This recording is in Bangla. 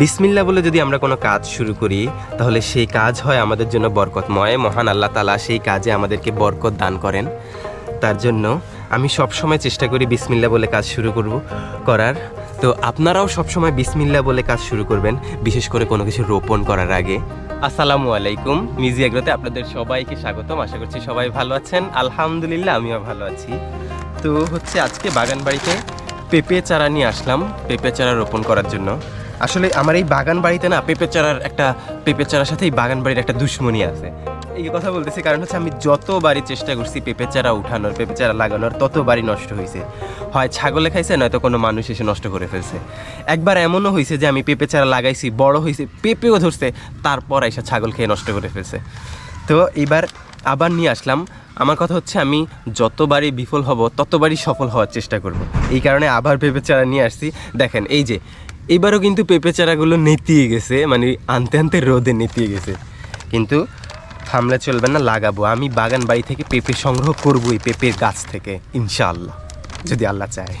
বিসমিল্লা বলে যদি আমরা কোনো কাজ শুরু করি, তাহলে সেই কাজ হয় আমাদের জন্য বরকতময়। মহান আল্লাহ তালা সেই কাজে আমাদেরকে বরকত দান করেন। তার জন্য আমি সবসময় চেষ্টা করি বিসমিল্লা বলে কাজ শুরু করব, করার। তো আপনারাও সবসময় বিসমিল্লা বলে কাজ শুরু করবেন, বিশেষ করে কোনো কিছু রোপণ করার আগে। আসসালামু আলাইকুম, মিজি এগ্রোতে আপনাদের সবাইকে স্বাগতম। আশা করছি সবাই ভালো আছেন। আলহামদুলিল্লাহ, আমিও ভালো আছি। তো হচ্ছে আজকে বাগান বাড়িতে পেঁপে চারা নিয়ে আসলাম, পেঁপে চারা রোপণ করার জন্য। আসলে আমার এই বাগান বাড়িতে না পেঁপে চারার একটা, পেঁপে চারার সাথে এই বাগান বাড়ির একটা দুশ্মনী আছে। এই কথা বলতেছি, কারণ হচ্ছে আমি যতবারই চেষ্টা করছি পেঁপে চারা উঠানোর, পেঁপে চারা লাগানোর, ততবারই নষ্ট হয়েছে হয় ছাগলে খাইছে, নয়তো কোনো মানুষ এসে নষ্ট করে ফেলছে। একবার এমনও হয়েছে যে আমি পেঁপে চারা লাগাইছি, বড় হয়েছে পেঁপেও ধরছে, তারপর এসে ছাগল খেয়ে নষ্ট করে ফেলছে। তো এবার আবার নিয়ে আসলাম। আমার কথা হচ্ছে, আমি যতবারই বিফল হব, ততবারই সফল হওয়ার চেষ্টা করব। এই কারণে আবার পেঁপে চারা নিয়ে আসছি। দেখেন, এই যে এবারও কিন্তু পেঁপে চারাগুলো নেতিয়ে গেছে মানে আনতে আনতে রোদে নেতিয়ে গেছে। কিন্তু থামলে চলবে না, লাগাবো। আমি বাগান বাড়ি থেকে পেঁপে সংগ্রহ করব এই পেঁপের গাছ থেকে, ইনশাআল্লাহ, যদি আল্লাহ চায়।